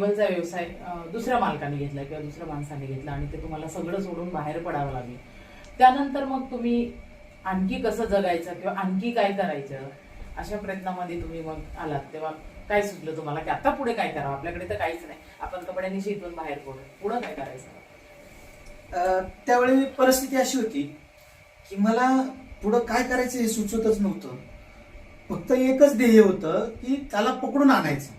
तुमचा व्यवसाय दुसऱ्या मालकाने घेतला किंवा दुसऱ्या माणसाने घेतला आणि ते तुम्हाला सगळं सोडून बाहेर पडावं लागलं. त्यानंतर मग तुम्ही आणखी कसं जगायचं किंवा आणखी काय करायचं अशा प्रयत्नामध्ये तुम्ही मग आलात. तेव्हा काय सुचलं तुम्हाला की आता पुढे काय करावं? आपल्याकडे तर काहीच नाही. आपण कपड्यांनी शिकून बाहेर पडू पुढं काय करायचं? त्यावेळी परिस्थिती अशी होती की मला पुढं काय करायचं हे सुचतच नव्हतं. फक्त एकच ध्येय होतं की त्याला पकडून आणायचं.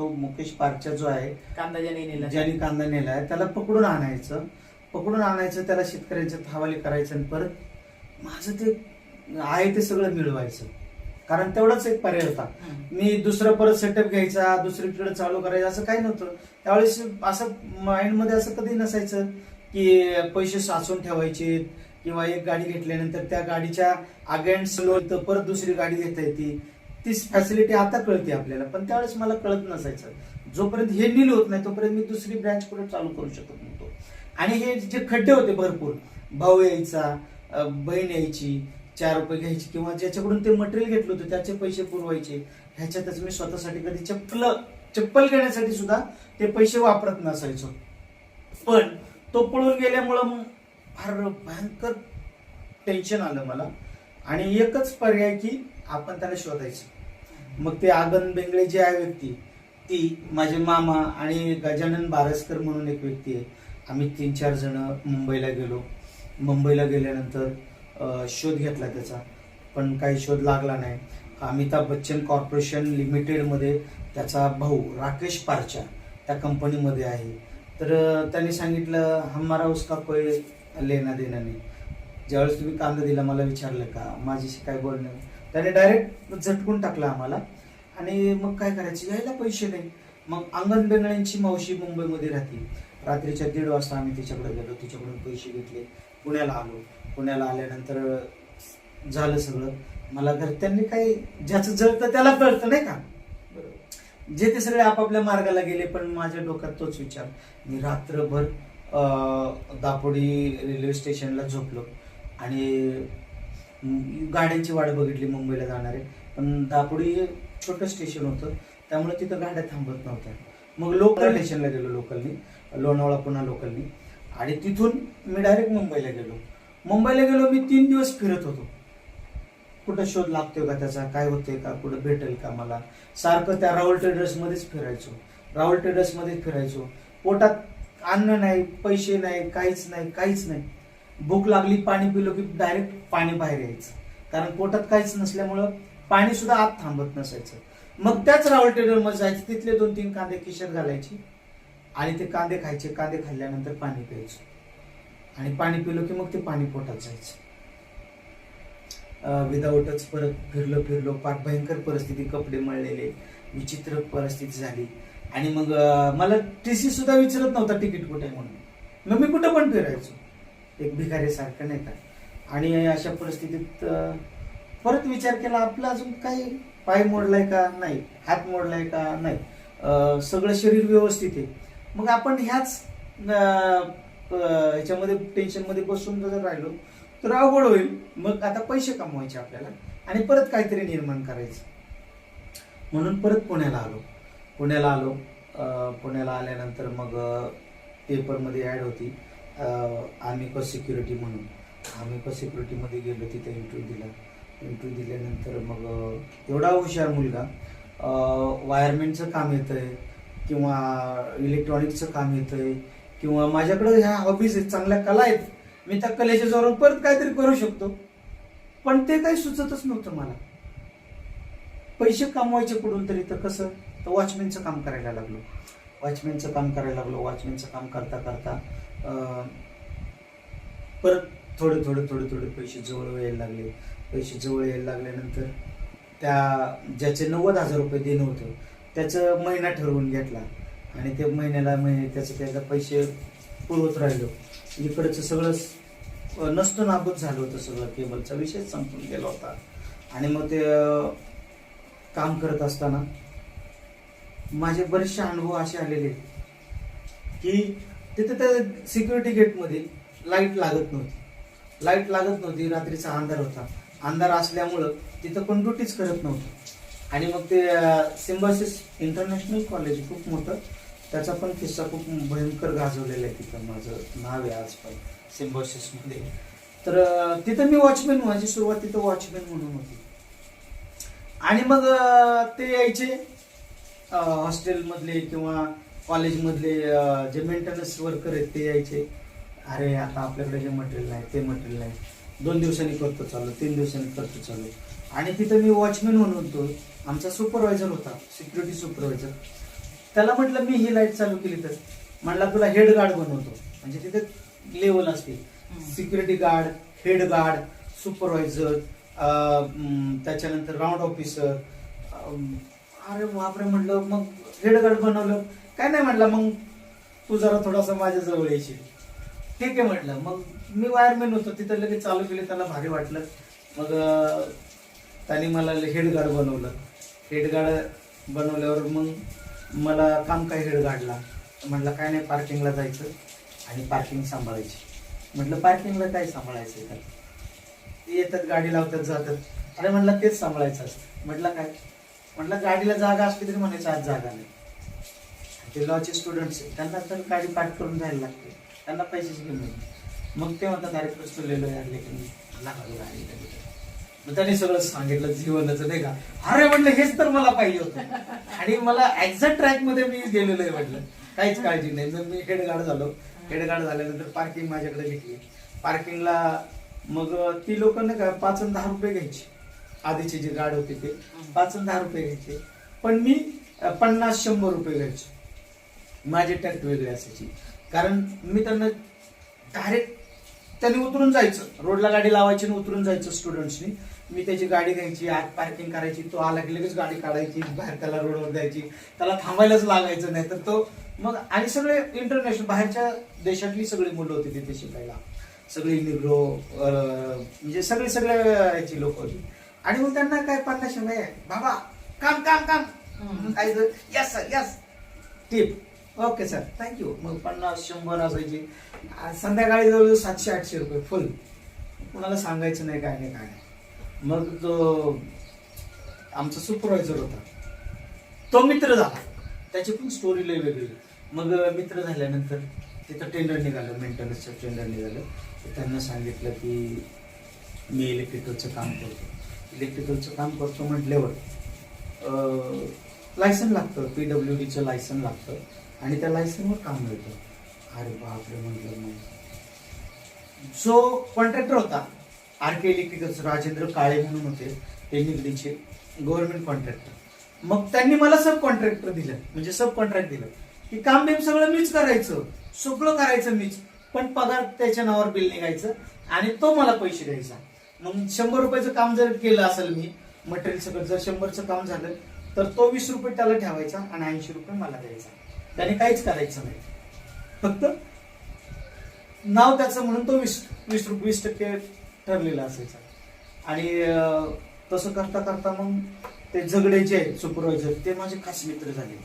तो मुकेश पारच्या जो आहे कांदा ज्याने नेला. ज्याने कांदा नेलाय त्याला पकडून आणायचं. पकडून आणायचं त्याला शेतकऱ्यांच्या हवाले करायचं आणि परत माझं ते आहे ते सगळं मिळवायचं. कारण तेवढाच एक पर्याय होता. मी दुसरं परत सेटअप घ्यायचा दुसरीकडे चालू करायचं असं काही नव्हतं. त्यावेळेस असं माइंडमध्ये असं कधी नसायचं की पैसे साचून ठेवायचे किंवा एक गाडी घेतल्यानंतर त्या गाडीच्या अगेन्स्ट तर परत दुसरी गाडी घेता येते. ती फॅसिलिटी आता कळते आपल्याला पण त्यावेळेस मला कळत नसायचं. जोपर्यंत हे नील होत नाही तोपर्यंत मी दुसरी ब्रँच कुठे चालू करू शकत नव्हतो. आणि हे जे खड्डे होते भरपूर भाऊ यायचा बहीण यायची चार रुपये घ्यायची किंवा ज्याच्याकडून ते मटेरियल घेतलं होतं त्याचे पैसे पुरवायचे ह्याच्यातच मी स्वतःसाठी कधी चप्पल चप्पल घेण्यासाठी सुद्धा ते पैसे वापरत नसायचो. पण तो पळून गेल्यामुळं फार भयंकर टेन्शन आलं मला. आणि एकच पर्याय की आपण त्याला शोधायचं. मग ते आगन बेंगळे जी आहे व्यक्ती ती माझे मामा आणि गजानन बारसकर म्हणून एक व्यक्ती आहे. आम्ही तीन चार जण मुंबईला गेलो. मुंबईला गेल्यानंतर शोध घेतला त्याचा. पण काही शोध लागला नाही. अमिताभ बच्चन कॉर्पोरेशन लिमिटेडमध्ये त्याचा भाऊ राकेश पारचा त्या कंपनीमध्ये आहे. तर त्यांनी सांगितलं हमारा उसका कोई लेना देना नाही. ज्यावेळेस तुम्ही कांदा दिला मला विचारलं का? माझ्याशी काय बोलणं? त्याने डायरेक्ट झटकून टाकलं आम्हाला. आणि मग काय करायचं? यायला पैसे नाही. मग अंगण बेंगळ्यांची मावशी मुंबईमध्ये राहते. रात्रीच्या दीड वाजता आम्ही तिच्याकडे गेलो. तिच्याकडून पैसे घेतले. पुण्याला आलो. पुण्याला आल्यानंतर झालं सगळं. मला घरच्यांनी काही ज्याचं जळतं त्याला कळतं नाही का? जे ते सगळे आपापल्या मार्गाला गेले पण माझ्या डोक्यात तोच विचार. मी रात्रभर दापोडी रेल्वे स्टेशनला झोपलो. आणि गाड्यांची वाट बघितली मुंबईला जाणारे. पण दापोडी हे छोटं स्टेशन होतं. त्यामुळे तिथं गाड्या थांबत नव्हत्या. मग लोकल स्टेशनला गेलो लोकलनी लोणावळा पुन्हा लोकलनी आणि तिथून मी डायरेक्ट मुंबईला गेलो. मुंबईला गेलो मी तीन दिवस फिरत होतो. कुठं शोध लागतोय का त्याचा? काय होतंय का? कुठं भेटेल का मला? सारखं त्या राहुल ट्रेडर्स मध्येच फिरायचो. राहुल ट्रेडर्स मध्येच फिरायचो. पोटात अन्न नाही पैसे नाही काहीच नाही काहीच नाही. भूक लागली पाणी पिलो की डायरेक्ट पाणी बाहेर यायचं. कारण पोटात काहीच नसल्यामुळं पाणी सुद्धा आत थांबत नसायचं. मग त्याच राहुल ट्रेडरमध्ये तिथले दोन तीन कांदे किशर घालायचे आणि ते कांदे खायचे. कांदे खाल्ल्यानंतर पाणी प्यायचं. आणि पाणी पिलो की मग ते पाणी पोटात जायचं. विदाऊटच परत फिरलो फिरलो. फार भयंकर परिस्थिती कपडे मळलेले विचित्र परिस्थिती झाली. आणि मग मला टी सी सुद्धा विचारत नव्हता तिकीट कुठे आहे म्हणून. मग मी कुठं पण फिरायचो. एक भिकाऱ्यासारखं नाही का? आणि अशा परिस्थितीत परत विचार केला आपला अजून काही पाय मोडलाय का? नाही. हात मोडलाय का? नाही. सगळं शरीर व्यवस्थित आहे. मग आपण ह्याच ह्याच्यामध्ये टेन्शनमध्ये बसून जर राहिलो तर अवघड होईल. मग आता पैसे कमवायचे आपल्याला आणि परत काहीतरी निर्माण करायचं. म्हणून परत पुण्याला आलो. पुण्याला आलो. पुण्याला आल्यानंतर मग पेपरमध्ये ॲड होती. आर्मिको सिक्युरिटी म्हणून. आर्मिको सिक्युरिटीमध्ये गेलो तिथे इंटरव्ह्यू दिला. इंटरव्ह्यू दिल्यानंतर मग एवढा हुशार मुलगा वायरमेंटचं काम येतंय किंवा इलेक्ट्रॉनिकचं काम येतंय किंवा माझ्याकडे ह्या हॉबीज आहेत चांगल्या कला आहेत मी त्या कलेच्या जोरावर परत काहीतरी करू शकतो. पण ते काही सुचतच नव्हतं मला. पैसे कमवायचे कुठून तरी तर कसं? तर वॉचमॅनचं काम करायला लागलो. वॉचमॅनचं काम करायला लागलो. वॉचमॅनचं काम करता करता परत थोडे थोडे थोडे थोडे पैसे जवळ यायला लागले. पैसे जवळ यायला लागल्यानंतर त्या ज्याचे नव्वद हजार रुपये देणं होतं त्याचं महिना ठरवून घेतला. आणि ते महिन्याला महिने त्याचं त्याचा पैसे पुरवत राहिलो. इकडचं सगळं नसतो नसतं नाबूद झालं होतं सगळं. केबलचा विषय संपून गेला होता. आणि मग ते काम करत असताना माझे बरेचसे अनुभव असे आलेले की तिथे त्या सिक्युरिटी गेटमध्ये लाइट लागत नव्हती. लाइट लागत नव्हती रात्रीचा अंधार होता. अंधार असल्यामुळं तिथं कोण ड्युटीच करत नव्हतं. आणि मग ते सिम्बासिस इंटरनॅशनल कॉलेज खूप मोठं त्याचा पण किस्सा खूप भयंकर गाजवलेला आहे तिथं. माझं नाव आहे आज पण तर तिथं मी वॉचमॅन माझी सुरुवात तिथं वॉचमॅन म्हणून होती. आणि मग ते यायचे हॉस्टेलमधले किंवा कॉलेज मधले अं, जे मेंटेनन्स वर्कर आहेत ते यायचे. अरे आता आपल्याकडे हे मटेरियल नाही ते मटेरियल नाही. दोन दिवसांनी करतो चालू तीन दिवसांनी करतो चालू. आणि तिथं मी वॉचमॅन म्हणून होतो. आमचा सुपरवायझर होता सिक्युरिटी सुपरवायझर त्याला म्हटलं मी ही लाइट चालू केली तर. म्हणला तुला हेड गार्ड बनवतो. म्हणजे तिथे लेवल असते. Security guard head guard supervisor त्याच्यानंतर राऊंड ऑफिसर अरे बापरे म्हणलं मग हेड गार्ड बनवलं. काय नाही म्हटलं मग तू जरा थोडासा माझ्या जवळ येशील. ठीक आहे म्हटलं. मग मी वायरमॅन होतो तिथं लगेच चालू केले त्याला भारी वाटलं. मग त्याने मला हेड गार्ड बनवलं. हेड गार्ड बनवल्यावर मग मला काम काय हेडगार्डला म्हटलं काय नाही पार्किंगला जायचं आणि पार्किंग सांभाळायची. म्हटलं पार्किंगला काय सांभाळायचं का ते येतात गाडी लावतात जातात. अरे म्हटलं तेच सांभाळायचं असतं. म्हटलं काय? म्हटलं गाडीला जागा असली तरी म्हणायचं आज जागा नाही. ते लॉचे स्टुडंट्स आहेत. त्यांना तर गाडी पाठ करून जायला लागते. त्यांना पैसेच घेऊन मग ते म्हणतात अरे प्रश्न लिहिलो यार लेखन लागलो गाडी मग त्यांनी सगळं सांगितलं जीवनाचं नाही का? अरे म्हटलं हेच तर मला पाहिजे होतं. आणि मला एक्झॅक्ट ट्रॅकमध्ये मी गेलेलो आहे म्हटलं. काहीच काळजी नाही. जर मी हेडगार्ड झालो हेडगार्ड झाल्यानंतर पार्किंग माझ्याकडे घेतली पार्किंगला मग ती लोक नाही का पाच आणि दहा रुपये घ्यायची. आधीचे जे गाड होते ते पाच आणि दहा रुपये घ्यायचे. पण मी पन्नास शंभर रुपये घ्यायचे. माझे टॅक्ट वेगळे असायची. कारण मी त्यांना डायरेक्ट त्यांनी उतरून जायचं. रोडला गाडी लावायची आणि उतरून जायचं स्टुडंट्सनी मी त्याची गाडी घ्यायची आत पार्किंग करायची तो आला की लगेच गाडी काढायची बाहेर त्याला रोडवर द्यायची. त्याला थांबायलाच लागायचं नाही तर तो मग आणि सगळे इंटरनॅशनल बाहेरच्या देशातली सगळी मुलं होती तिथे शिकायला. सगळी निग्रो म्हणजे सगळे सगळ्या याची लोक होती. आणि मग त्यांना काय पन्नास बाबा काम काम काम. काय yes sir yes. Tip okay sir thank you मग पन्नास शंभर असायची. संध्याकाळी जवळजवळ सातशे आठशे रुपये फुल कुणाला सांगायचं नाही काय नाही काय नाही. मग तो आमचा सुपरवायझर होता. तो मित्र झाला. त्याची पण स्टोरी लय वेगळी. मग मित्र झाल्यानंतर तिथं टेंडर निघालं मेंटेनन्सचं टेंडर निघालं. तर त्यांना सांगितलं की मी इलेक्ट्रिकलचं काम करतो. इलेक्ट्रिकलचं काम करतो म्हटल्यावर लायसन लागतं. पी डब्ल्यू डीचं लायसन लागतं. आणि त्या लायसनवर काम मिळतं. अरे बापरे म्हटलं मग जो कॉन्ट्रॅक्टर होता. R K electricals Rajendra Kale म्हणून होते. ते निगडीचे गव्हर्नमेंट कॉन्ट्रॅक्टर मग त्यांनी मला सब कॉन्ट्रॅक्टर दिलं. म्हणजे सब कॉन्ट्रॅक्ट दिलं. की काम बिम सगळं मीच करायचं. सगळं करायचं मीच. पण पगार त्याच्या नावावर बिल निघायचं आणि तो मला पैसे द्यायचा. मग शंभर रुपयाचं काम जर केलं असेल मी मटेरियल सगळं जर शंभरचं काम झालं तर तो वीस रुपये त्याला ठेवायचा आणि ऐंशी रुपये मला द्यायचा. त्याने काहीच करायचं नाही. फक्त नाव त्याचं म्हणून तो वीस वीस रुपये वीस टक्के ठरलेला असायचा. आणि तसं करता करता मग ते झगडे जे आहेत सुपरवायझर ते माझे खास मित्र झाले.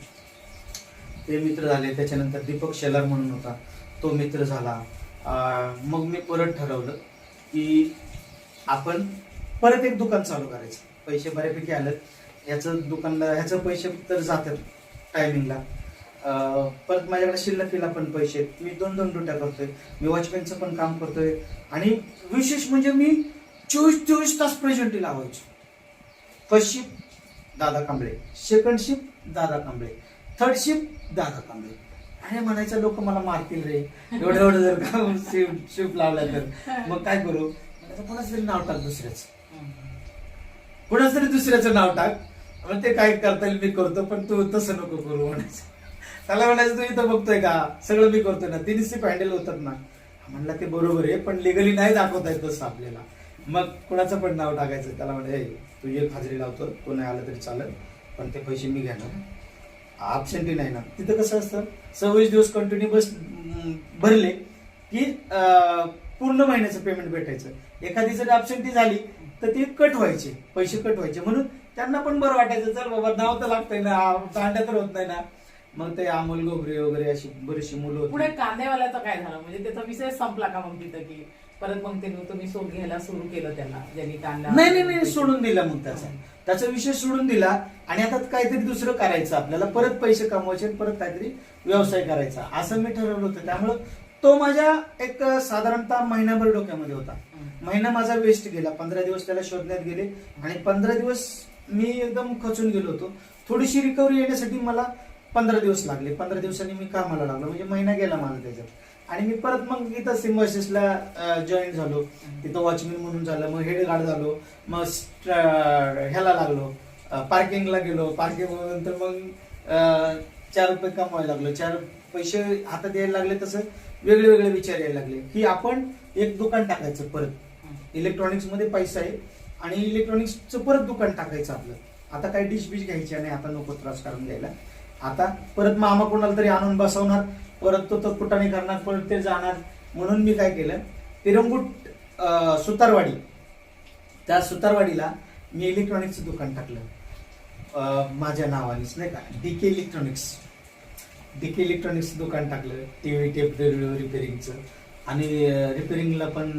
ते मित्र झाले त्याच्यानंतर दीपक शेलार म्हणून होता. तो मित्र झाला. मग मी परत ठरवलं की आपण परत एक दुकान चालू करायचं. पैसे बऱ्यापैकी आलं ह्याचं दुकानला ह्याचं पैसे तर जातात टायमिंगला परत माझ्याकडे शिल्लकीला पण पैसे आहेत. मी दोन दोन रुट्या करतोय. मी वॉचमॅनचं पण काम करतोय. आणि विशेष म्हणजे मी चोवीस चोवीस तास प्रेझेंटी लावायचो. फर्स्ट शिफ्ट दादा कांबळे. सेकंड शिफ्ट दादा कांबळे. थर्ड शिफ्ट दादा कांबळे. अरे म्हणायचं लोक मला मारतील रे. एवढं एवढं जर का शिफ्ट शिफ्ट लावला तर. मग काय करू? कोणाच तरी नाव टाक दुसऱ्याच. कोणाच तरी दुसऱ्याचं नाव टाक. ते काय करता येईल मी करतो पण तू तसं नको करू म्हणायचं. त्याला म्हणायचं तू इथं बघतोय का? सगळं मी करतोय ना. तिने सिप हँडल होतात ना. म्हणलं ते बरोबर आहे पण लिगली नाही दाखवता येत तसं आपल्याला. मग कुणाचं पण नाव टाकायचं त्याला म्हणजे तू एक हजेरी लावतो तो नाही आला तरी चालेल पण ते पैसे मी घेणार. Absentee नाही ना. तिथं कसं असतं सव्वीस दिवस कंटिन्यू बस भरले की पूर्ण महिन्याचं पेमेंट भेटायचं. एखादी जर ऍबसेंटी झाली तर ती कट व्हायचे पैसे कट व्हायचे. म्हणून त्यांना पण बरं वाटायचं चल बाबा नाव तर लागतंय ना तांड्या तर होत नाही ना. मग ते अमोल गोगरे वगैरे अशी बरीचशी मुलं पुढे कांदेवाल्याचं काय झालं? म्हणजे त्याचा विषय संपला का मग तिथं की परत मग ते तुम्ही सोड घ्यायला सुरू केलं त्याला ज्यांनी कांदा नाही नाही नाही सोडून दिला मग त्याचा. त्याचा विषय सोडून दिला आणि आता काहीतरी दुसरं करायचं आपल्याला. परत पैसे कमवायचे आणि परत काहीतरी व्यवसाय करायचा. असं मी ठरवलं होतं. त्यामुळं तो माझ्या एक साधारणतः महिनाभर डोक्यामध्ये होता. महिना माझा वेस्ट गेला. पंधरा दिवस त्याला शोधण्यात गेले आणि पंधरा दिवस मी एकदम खचून गेलो होतो. थोडीशी रिकव्हरी येण्यासाठी मला पंधरा दिवस लागले. पंधरा दिवसांनी मी कामाला लागलो. म्हणजे महिना गेला मला त्याच्यात. आणि मी परत मग इथं सिम्बॉसिसला जॉईन झालो. तिथं वॉचमॅन म्हणून झालं. मग हेड गार्ड झालो. मग स्ट- ह्याला लागलो. पार्किंगला गेलो. पार्किंग नंतर मग चार रुपये कमवायला लागलो. चार पैसे हातात यायला लागले तसं वेगळे वेगळे विचार यायला लागले. की आपण एक दुकान टाकायचं परत. इलेक्ट्रॉनिक्समध्ये पैसा आहे. आणि इलेक्ट्रॉनिक्सचं परत दुकान टाकायचं आपलं. आता काही डिश बिश घ्यायची नाही. आता नको त्रास करून घ्यायला. आता परत मामा कोणाला तरी आणून बसवणार परत तो तो कुटाने करणार परत ते जाणार. म्हणून मी काय केलं तिरंगूट सुतारवाडी त्या सुतारवाडीला मी इलेक्ट्रॉनिक्सचं दुकान टाकलं. माझ्या नावानेच नाही का डीके इलेक्ट्रॉनिक्स डीके इलेक्ट्रॉनिक्सचं दुकान टाकलं टी व्ही टेप रिपेरिंगचं आणि रिपेरिंगला पण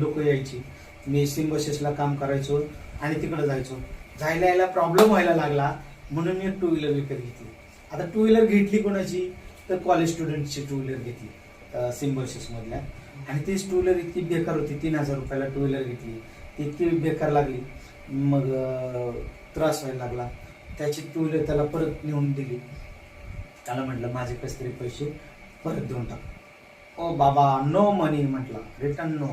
लोक यायची. मी सिम्बसेसला काम करायचो आणि तिकडे जायचो. जायला यायला प्रॉब्लेम व्हायला लागला. म्हणून मी टू व्हीलर विकत घेतली. आता टू व्हीलर घेतली कोणाची? तर कॉलेज स्टुडंटची टू व्हीलर घेतली सिम्बसेस मधल्या. आणि तीच टू व्हीलर इतकी बेकार होती तीन हजार रुपयाला टू व्हीलर घेतली. ती इतकी बेकार लागली. मग त्रास व्हायला लागला. त्याची टू व्हीलर त्याला परत नेऊन दिली. त्याला म्हटलं माझे कसे तरी पैसे परत देऊन टाक. ओ बाबा नो मनी म्हटलं. रिटर्न नो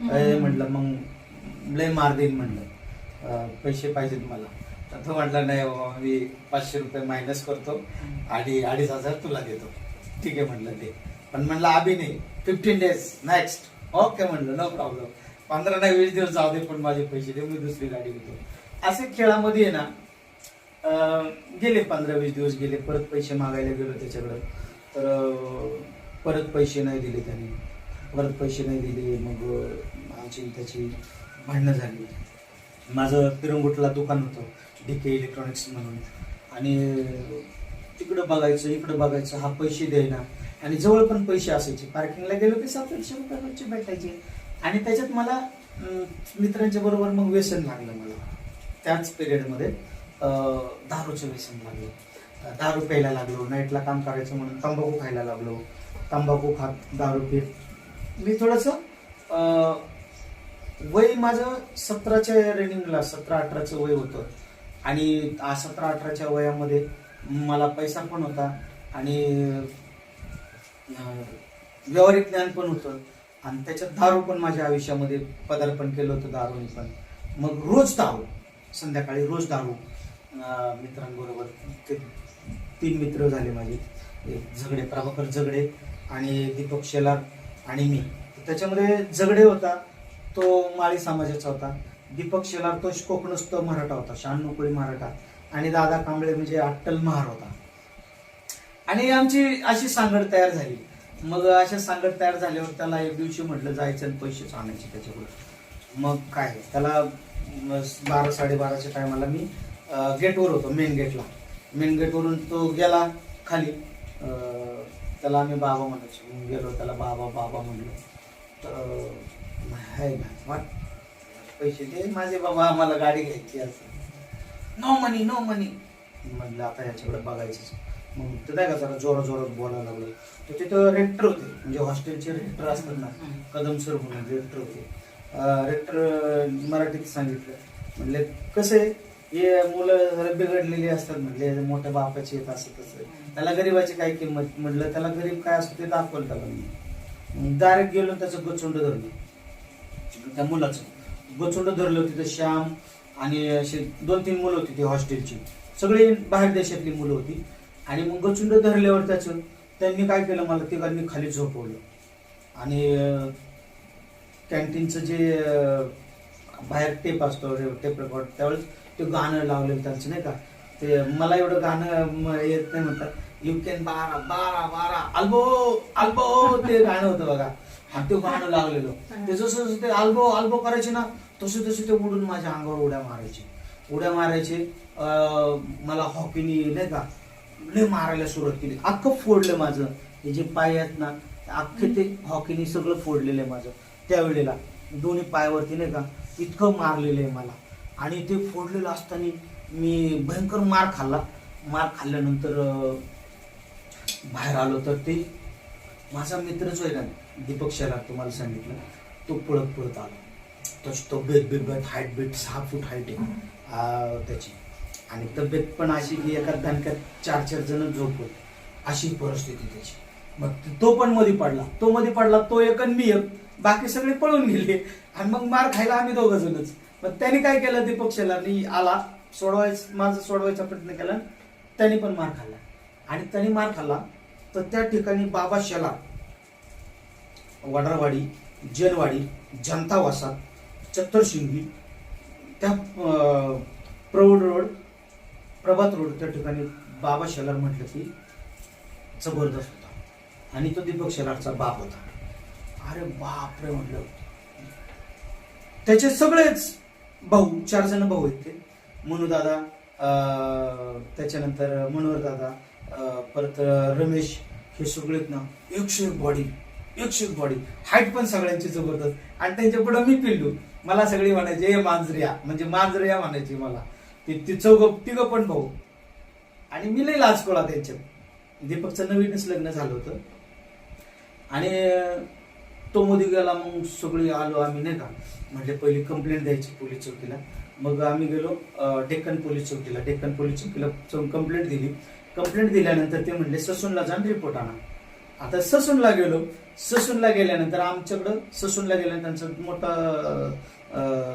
म्हटलं मग लय मार देईन म्हटलं. पैसे पाहिजेत मला. तर तो म्हटला नाही बाबा मी पाचशे रुपये मायनस करतो आणि अडीच हजार तुला देतो. ठीक आहे म्हटलं ते. पण म्हटलं आबी नाही फिफ्टीन डेज नेक्स्ट ओके म्हटलं नो प्रॉब्लेम पंधरा नाही वीस दिवस जाऊ दे पण माझे पैसे दे मी दुसरी गाडी घेतो. असे खेळामध्ये आहे ना गेले पंधरा वीस दिवस गेले परत पैसे मागायला गेलो त्याच्याकडं. तर परत पैसे नाही दिले त्यांनी. परत पैसे नाही दिले मग आमची त्याची भांडणं झाली. माझं पिरंगुटला दुकान होतं. डी के इलेक्ट्रॉनिक्स म्हणून. आणि तिकडं बघायचं इकडं बघायचं हा पैसे द्यायना आणि जवळ पण पैसे असायचे. पार्किंगला गेलो की सात आठशे रुपये रोजचे भेटायचे. आणि त्याच्यात मला मित्रांच्या बरोबर मग व्यसन लागलं मला. त्याच पिरियडमध्ये दारूचं व्यसन लागलं. दारू प्यायला लागलो नाईटला काम करायचं म्हणून तंबाखू खायला लागलो. तंबाखू खात दारू पीत. मी थोडंसं वय माझं सतराच्या रेनिंगला सतरा अठराचं वय होतं. आणि सतरा अठराच्या वयामध्ये मला पैसा पण होता आणि व्यवहारिक व्यावहारिक ज्ञान पण होतं. आणि त्याच्यात दारू पण माझ्या आयुष्यामध्ये पदार्पण केलं होतं दारूने पण. मग रोज दारू संध्याकाळी रोज दारू. मित्रांबरोबर ते तीन मित्र झाले माझे. एक झगडे प्रभाकर झगडे आणि दीपक शेलार आणि मी. त्याच्यामध्ये झगडे होता तो माळी समाजाचा होता. दीपक शेलार तो कोकणस्थ मराठा होता शहाण्णव कोळी मराठा. आणि दादा कांबळे म्हणजे अट्टल महार होता. आणि आमची अशी सांगड तयार झाली. मग अशा सांगड तयार झाल्यावर त्याला एक दिवशी म्हटलं जायचं आणि पैसेच आणायचे त्याच्याकडे मग काय त्याला बारा साडेबाराच्या टायमाला मी गेटवर होतो मेन गेटला मेन गेटवरून तो गेला खाली. त्याला आम्ही बाबा म्हणायचो. गेलो त्याला बाबा बाबा म्हणलो. तर आहे ना वाट पैसे दे माझे बाबा आम्हाला गाडी घ्यायची असं. नो मनी नो मनी म्हटलं आता ह्याच्याकडे बघायचं मग ते नाही का जरा जोरात जोरात बोलायला लागलो. तर तिथं रेक्टर होते म्हणजे हॉस्टेलचे रेक्टर असतात ना कदम सर म्हणून रेक्टर होते. रेक्टर मराठीत सांगितलं. म्हणले कसं आहे? हे मुलं जरा बिघडलेली असतात म्हणले मोठ्या बापाचे येत असं तसं त्याला गरीबाची काय किंमत? म्हटलं त्याला गरीब काय असतो ते दाखवलं त्याला मी डायरेक्ट गेलो त्याचं गचुंड धरलं. त्या मुलाचं. गचुंड धरलं होती तर श्याम आणि असे दोन तीन मुलं होती ती हॉस्टेलची. सगळी बाहेर देशातली मुलं होती. आणि मग गचुंड धरल्यावर त्याचं त्यांनी काय केलं मला तिघांनी खाली झोपवलं. आणि कॅन्टीनचं जे बाहेर टेप असतो टेप रेकॉर्ड त्यावेळेस ते गाणं लावलेलं त्यांचं नाही का? ते मला एवढं गाणं येत नाही म्हणतात. यू कॅन बारा बारा बारा अल्बो अल्बो ते गाणं होतं बघा. आणि ते गाणं लावलेलं ते जसं जसं ते अल्बो अल्बो करायचे ना तसे तसे ते उडून माझ्या अंगावर उड्या मारायचे. उड्या मारायचे मला हॉकीनी नाही का लय मारायला सुरुवात केली. अख्खं फोडलं माझं. हे जे पाय आहेत ना अख्खे ते हॉकीनी सगळं फोडलेलं आहे माझं. त्यावेळेला दोन्ही पायावरती नाही का इतकं मारलेलं आहे मला. आणि ते फोडलेलं असताना मी भयंकर मार खाल्ला. मार खाल्ल्यानंतर बाहेर आलो तर ते माझा मित्रच आहे ना दीपक तुम्हाला सांगितलं तो पळत पळत आला. त्याची तब्येत बिब्येत हाईट बीट सहा फूट हाईट आहे. त्याची. आणि तब्येत पण अशी की एका दणक्यात चार चार जण झोपत अशी परिस्थिती त्याची. मग तो पण मध्ये पडला. तो मध्ये पडला तो एक आणि मी एक. बाकी सगळे पळून गेले. आणि मग मार खायला आम्ही दोघं जणच. मग त्याने काय केलं दीपक शेलारनी आला सोडवायचं माझं सोडवायचा प्रयत्न केला. त्याने पण मार खाल्ला. आणि त्याने मार खाल्ला तर त्या ठिकाणी बाबा शेलार वडारवाडी जनवाडी जनता वसात चत्तरशिंगी त्या प्रौढ रोड प्रभात रोड त्या ठिकाणी बाबा शेलार म्हटलं की जबरदस्त होता. आणि तो दीपक शेलारचा बाप होता. अरे बाप रे म्हटलं. त्याचे सगळेच भाऊ चार जण भाऊ आहेत ते. मनू दादा त्याच्यानंतर मनोहर दादा परत रमेश हे सगळेत ना एकशे एक बॉडी एकशे एक बॉडी हाईट पण सगळ्यांची जबरदस्त. आणि त्यांच्या पुढे मी पिल्लू. मला सगळी म्हणायची हे मांजरिया. म्हणजे मांजरिया म्हणायची मला. ती ती चौघ तिघ पण भाऊ. आणि मी लई लाजकोळा त्यांच्यात दीपकचं नवीनच लग्न झालं होतं. आणि तो मोदी गेला मग सगळी आलो आम्ही नाही का? म्हणजे पहिली कंप्लेंट द्यायची पोलीस चौकीला. मग आम्ही गेलो डेक्कन पोलीस चौकीला. डेक्कन पोलीस चौकीला कंप्लेंट दिली. कंप्लेंट दिल्यानंतर ते म्हणले ससूनला जाऊन रिपोर्ट आणा. आता ससूनला गेलो. ससूनला गेल्यानंतर आमच्याकडं ससूनला गेल्यानंतर त्यांचं मोठा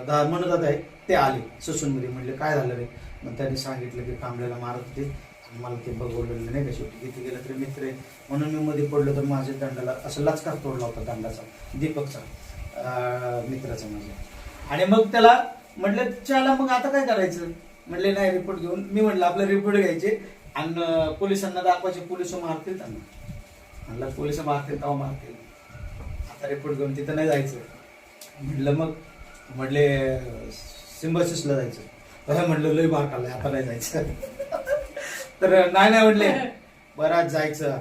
दा मनोदात आहे ते आले. ससूनमध्ये म्हटलं काय झालं रे? मग त्यांनी सांगितलं की कांबळ्याला मारत होते. मला ते बघवलेलं नाही का शेवटी. तिथे गेलं तरी मित्र आहे. म्हणून मी मध्ये पडलो तर माझ्या दंडाला असं लचकार तोडला होता दंडाचा दीपकचा मित्राचा माझ्या. आणि मग त्याला म्हटलं चला मग आता काय करायचं? म्हटले नाही रिपोर्ट घेऊन. मी म्हटलं आपलं रिपोर्ट घ्यायचे. आणि पोलिसांना दाखवायचे पोलीस मारतील त्यांना. म्हणला पोलीस मारतील तेव्हा मारतील आता रिपोर्ट घेऊन तिथं नाही जायचं. म्हटलं मग? म्हणले सिम्बसिसला जायचं. तर म्हटलं लय मार खाल्लाय आता नाही जायचं. तर नाही नाही म्हणले बराच जायचं.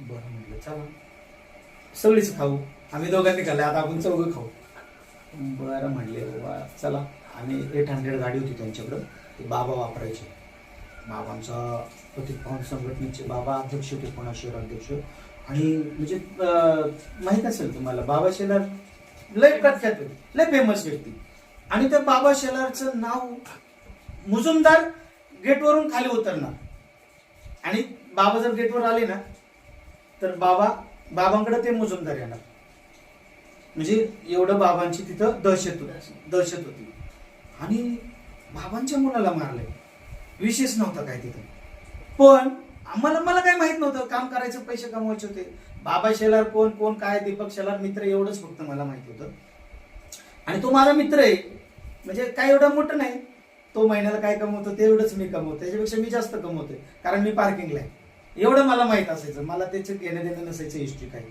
बरं म्हटलं चला. सगळीच खाऊ. आम्ही दोघांनी खाल्ले आता आपण चौघं खाऊ. बरं म्हणले बाबा चला. आणि एट हंड्रेड गाडी होती त्यांच्याकडं. ते बाबा वापरायची. बाबांचा प्रतीक पवन संघटनेचे बाबा अध्यक्ष होते पुणा शहर अध्यक्ष. आणि म्हणजे माहीत असेल तुम्हाला बाबा शेलार लय प्रख्यात लय फेमस व्यक्ती. आणि त्या बाबा शेलारचं नाव मुजुमदार गेटवरून खाली उतरणार. आणि बाबा जर गेटवर आले ना तर बाबा बाबांकडे ते मुजुमदार येणार. म्हणजे एवढं बाबांची तिथं दहशत होती दहशत होती. आणि बाबांच्या मुलाला मारलंय. विशेष नव्हता काय तिथं. पण आम्हाला मला काय माहीत नव्हतं काम करायचं पैसे कमवायचे होते. बाबा शेलार कोण कोण काय दीपक शेलार मित्र एवढंच फक्त मला माहिती होतं. आणि तो माझा मित्र आहे. म्हणजे काय एवढं मोठं नाही. तो महिन्याला काय कमवतो ते एवढंच मी कमवतो. त्याच्यापेक्षा मी जास्त कमवतोय कारण मी पार्किंगला आहे. एवढं मला माहीत असायचं. मला त्याचं घेणं देणं नसायचं हिस्ट्री काय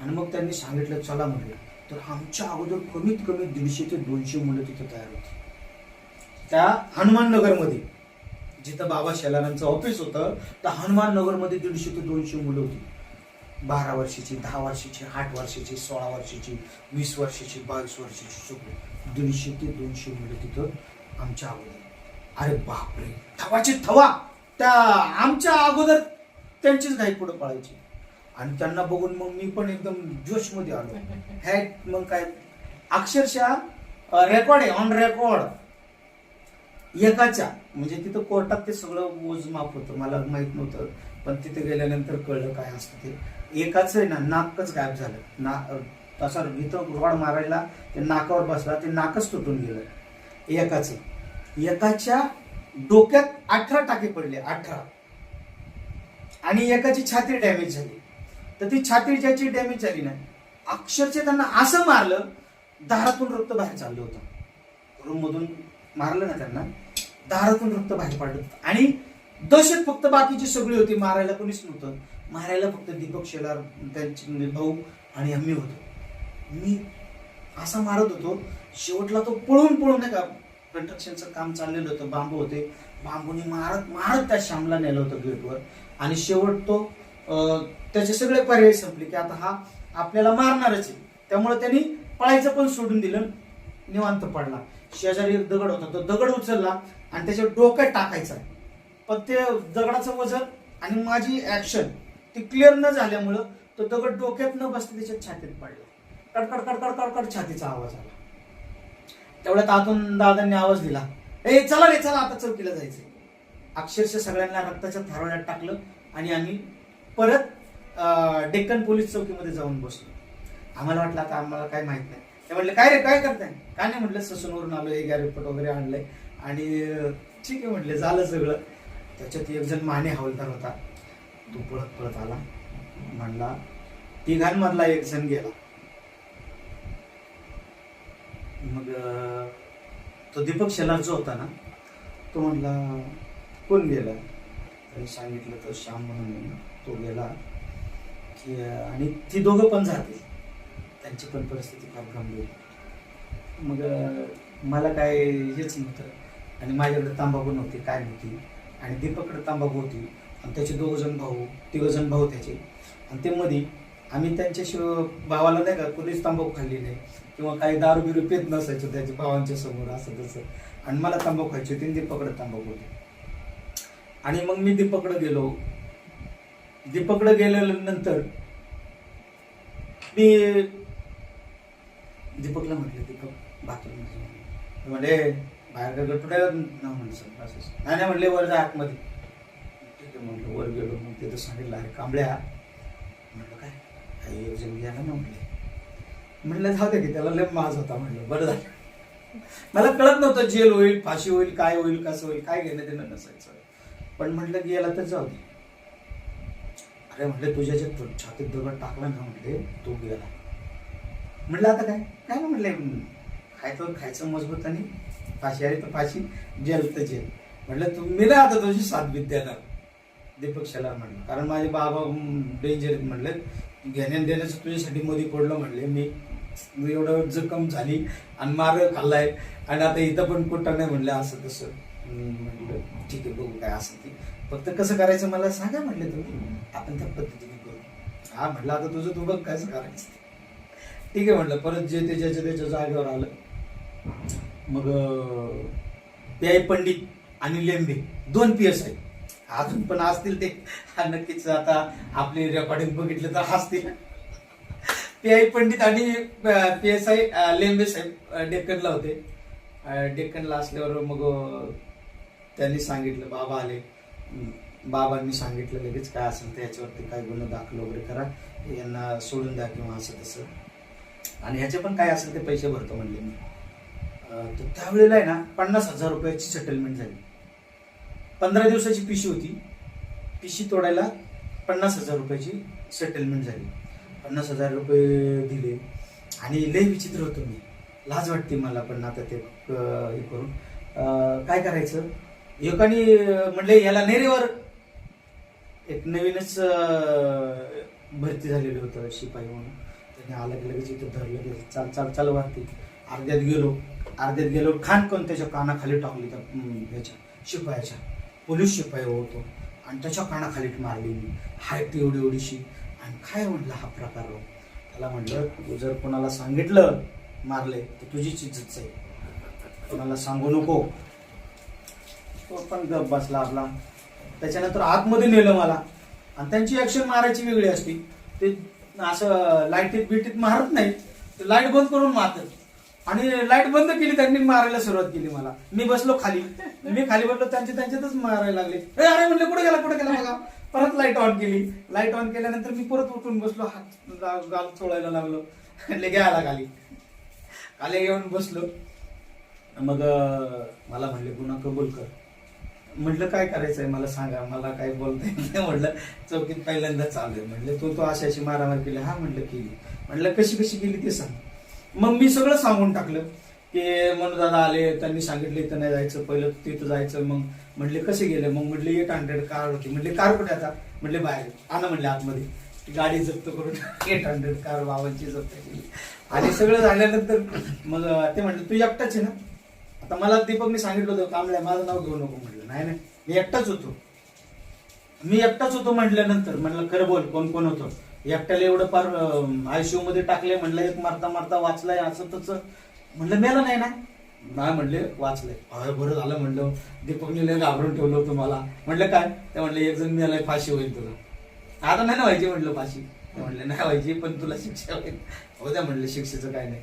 आणि मग त्यांनी सांगितलं चला म्हणलं तर आमच्या अगोदर कमीत कमी दीडशे ते दोनशे मुलं तिथं तयार होती. त्या हनुमान नगरमध्ये जिथं बाबा शेलारांचं ऑफिस होतं त्या हनुमान नगरमध्ये दीडशे ते दोनशे मुलं होती. बारा वर्षाची दहा वर्षाची आठ वर्षाची सोळा वर्षाची वीस वर्षाची बावीस वर्षाची सगळे. दीडशे ते दोनशे मुलं तिथं आमच्या अगोदर. अरे बापरे! थवाची थवा! त्या आमच्या अगोदर त्यांचीच घाई पुढे पळायची. आणि त्यांना बघून मग मी पण एकदम जोशमध्ये आलो. हॅ मग काय? अक्षरशः रेकॉर्ड आहे ऑन रेकॉर्ड एकाच्या म्हणजे तिथं कोर्टात ते सगळं मोजमाप होतं मला माहीत नव्हतं पण तिथे गेल्यानंतर कळलं काय असतं ते. एकाच आहे ना नाकच गायब झालं. ना तसा इथं रॉड मारायला ते नाकावर बसला ते नाकच तुटून गेलं. एकाच. एकाच्या डोक्यात अठरा टाके पडले अठरा. आणि एकाची छाती डॅमेज झाली. तर ती छाती ज्याची डॅमेज झाली ना अक्षरशः त्यांना असं मारलं दारातून रक्त बाहेर चाललं होतं. रूम मधून मारलं ना त्यांना दारातून रक्त बाहेर पडलं. होतं. आणि दहशत फक्त बाकीची सगळी होती. मारायला कोणीच नव्हतं. मारायला फक्त दीपक शेलार त्यांचे म्हणजे भाऊ आणि आम्ही होतो. मी असा मारत होतो. शेवटला तो पळून पळून नाही का कंस्ट्रक्शनचं काम चाललेलं होतं. बांबू होते. बांबूनी मारत मारत त्या श्यामला नेलं होतं गेटवर. आणि शेवट तो त्याचे सगळे पर्याय संपले की आता हा आपल्याला मारणारच आहे. त्यामुळे त्यांनी पळायचं पण सोडून दिलं. निवांत पडला. शेजारी एक दगड होता तो दगड उचलला आणि त्याच्या डोक्यात टाकायचा. पण ते दगडाचं वजन आणि माझी ऍक्शन ती क्लिअर न झाल्यामुळं तो दगड डोक्यात न बसता त्याच्या छातीत पडला. कडकड कडकड कडकड छातीचा आवाज आला. तेवढ्यात आतून दादांनी आवाज दिला ए चला रे चला आता चौकीला जायचंय. अक्षरशः सगळ्यांना रक्ताच्या थारोळ्यात टाकलं आणि आम्ही परत डेक्कन पोलीस चौकीमध्ये जाऊन बसलो. आम्हाला वाटलं आता आम्हाला काय माहीत नाही. ते म्हटलं काय रे काय करताय? काय नाही म्हटलं ससूनवरून आलो हे गॅरेपट वगैरे आणलंय. आणि ठीक आहे म्हटलं झालं सगळं. त्याच्यात एक जण माने हवलदार होता. तो पळत पळत आला. म्हणला तिघांमधला एक जण गेला. मग तो दीपक शेलार जो होता ना तो म्हणला कोण गेला? त्याने सांगितलं तर श्याम म्हणून तो गेला. की आणि ती दोघं पण जातील. त्यांची पण परिस्थिती फार गंभीर. मग मला काय हेच नव्हतं. आणि माझ्याकडे तांबाखू नव्हती काय नव्हती. आणि दीपकडे तांबाखू होती. आणि त्याचे दोघ जण भाऊ तिघ जण भाऊ त्याचे. आणि ते मध्ये आम्ही त्यांच्याशिवाय भावाला नाही का कधीच तांबाखू खाल्ली नाही. किंवा काही दारू बिरू पेत नसायचं त्याच्या भावांच्या समोर असं तसं. आणि मला तांबाखू खायची होती आणि दीपकडे तांबाखू होती. आणि मग मी दीपकडे गेलो. दीपकडे गेल्यानंतर मी दीपकला म्हटलं दीपक बाथरूम म्हणजे बाहेर काय गटुडा ना म्हणलं सर असं नाही नाही म्हणले वर जा आतमध्ये. ठीक आहे म्हटलं वर गेलो. मग तिथं सांगितलं अरे कांबळ्या. म्हटलं काय? काही योजना घ्यायला ना म्हटले. म्हणलं जाऊ दे की त्याला लय माज होता म्हटलं बरं झालं. मला कळत नव्हतं जेल होईल फाशी होईल काय होईल कसं होईल काय घेणं देणं नसायचं. पण म्हटलं गेला तर जाऊ दे. अरे म्हटले तुझ्या छातीत दगड टाकला ना म्हटले तो गेला. म्हटलं आता काय? काय ना म्हटले खायचं खायचं मजबूत आणि फाशी आली तर फाशी जेल तर जेल. म्हटलं तू मी ना आता तुझी साथ विद्या दीपक शेलार म्हणलं कारण माझे बाबा डेंजर म्हणले घेण्या देण्याचं तुझ्यासाठी मध्ये पडलं म्हणले मी मी एवढं जखम झाली आणि मार खाल्लाय आणि आता इथं पण कुठं नाही म्हणलं असं तसं. म्हटलं ठीक आहे बघू काय असं ते. फक्त कसं करायचं मला सांगा म्हटलं तुम्ही. आपण त्या पद्धतीने करू. हा म्हटलं आता तुझं तू बघ कसं करायचं ठीक आहे म्हटलं परत जे त्याच्या त्याच्या जागेवर आलं. मग पी आय पंडित आणि लेंबे दोन पी एस आय अजून पण असतील ते. नक्कीच आता आपली रेकॉर्डिंग बघितलं तर असतील. पी आय पंडित आणि पी एस आय लेंबे साहेब डेक्कनला होते. डेक्कनला असल्यावर मग त्यांनी सांगितलं बाबा आले. बाबांनी सांगितलं लगेच काय असेल तर याच्यावरती काय गुन्हा दाखल वगैरे करा. यांना सोडून द्या किंवा असं तसं. आणि ह्याचे पण काय असेल ते पैसे भरतो म्हणले मी. तर त्यावेळेला आहे ना पन्नास हजार रुपयाची सेटलमेंट झाली. पंधरा दिवसाची पिशी होती. पिशी तोडायला पन्नास हजार रुपयाची सेटलमेंट झाली. पन्नास हजार रुपये दिले. आणि लय विचित्र होतो मी. लाज वाटते मला पण आता ते हे करून. काय करायचं? एकाने म्हणले याला नेरेवर. एक नवीनच भरती झालेलं होतं शिपाई म्हणून. त्याने आलं की लगेच इथं धरलं की चाल चाल चाल वाटते अर्ध्यात गेलो अर्ध्यात गेलो खान कोण त्याच्या कानाखाली टाकली त्या ह्याच्या शिपायाच्या. पोलीस शिपाई होतो. आणि त्याच्या कानाखाली मारली मी. हायट एवढी एवढीशी. आणि काय म्हटलं हा प्रकार हो त्याला म्हटलं तू जर कोणाला सांगितलं मारले तर तुझीच इज्जत आहे. कोणाला सांगू नको. तो पण गप बसला आपला. त्याच्यानंतर आतमध्ये नेलं मला. आणि त्यांची ॲक्शन मारायची वेगळी असते. ते असं लाईटीत बिटीत मारत नाही. लाइट बंद करून मारतात आणि लाइट बंद केली त्यांनी मारायला सुरुवात केली मला. मी बसलो खाली. मी खाली बसलो त्यांचे त्यांच्यातच मारायला लागले. अरे अरे! म्हणले कुठे गेला कुठे गेला बघा. परत लाइट ऑन केली. लाइट ऑन केल्यानंतर मी परत उठून बसलो हात गाल चोळायला लागलो. म्हणले घ्यायला खाली. खाली येऊन बसलो. मग मला म्हणले गुन्हा कबूल कर. म्हटलं काय करायचंय? मला सांगा. मला काय बोलता येत नाही. म्हटलं चौकीत पहिल्यांदा चालू आहे. म्हटलं तू तो अशी अशी मारामार केली. हा म्हटलं केली. म्हटलं कशी कशी केली ते सांग. मग मी सगळं सांगून टाकलं की म्हणून दादा आले त्यांनी सांगितलं इथं नाही जायचं पहिलं तिथं जायचं. मग म्हटले कसे गेले? मग म्हटले एट हंड्रेड कार होती. म्हटले कार कुठे आता? म्हटले बाहेर. आणा म्हटले आतमध्ये. गाडी जप्त करून एट हंड्रेड कार बाबांची जप्त केली. आणि सगळं झाल्यानंतर मग ते म्हटलं तू एकटाच आहे ना? आता मला दीपकने सांगितलं होतं कामला माझं नाव घेऊ नको म्हटलं. नाही नाही. मी एकटाच होतो. मी एकटाच होतो म्हटल्यानंतर म्हणलं खरं बोल कोण कोण होतं? एकट्याला एवढं फार आयसीयू मध्ये टाकले म्हणलं एक मारता मारता वाचलाय असं तस. म्हणलं मेलं नाही ना? नाही म्हणले वाचलंय. अरे बरं झालं म्हणलं दीपकने लय घाबरून ठेवलं होतं मला. म्हणलं काय? ते म्हणलं एक जण मेलाय फाशी होईल तुला. आता नाही ना व्हायची म्हटलं फाशी? म्हणलं नाही व्हायची पण तुला शिक्षा होईल. हो म्हणलं शिक्षेचं काय नाही.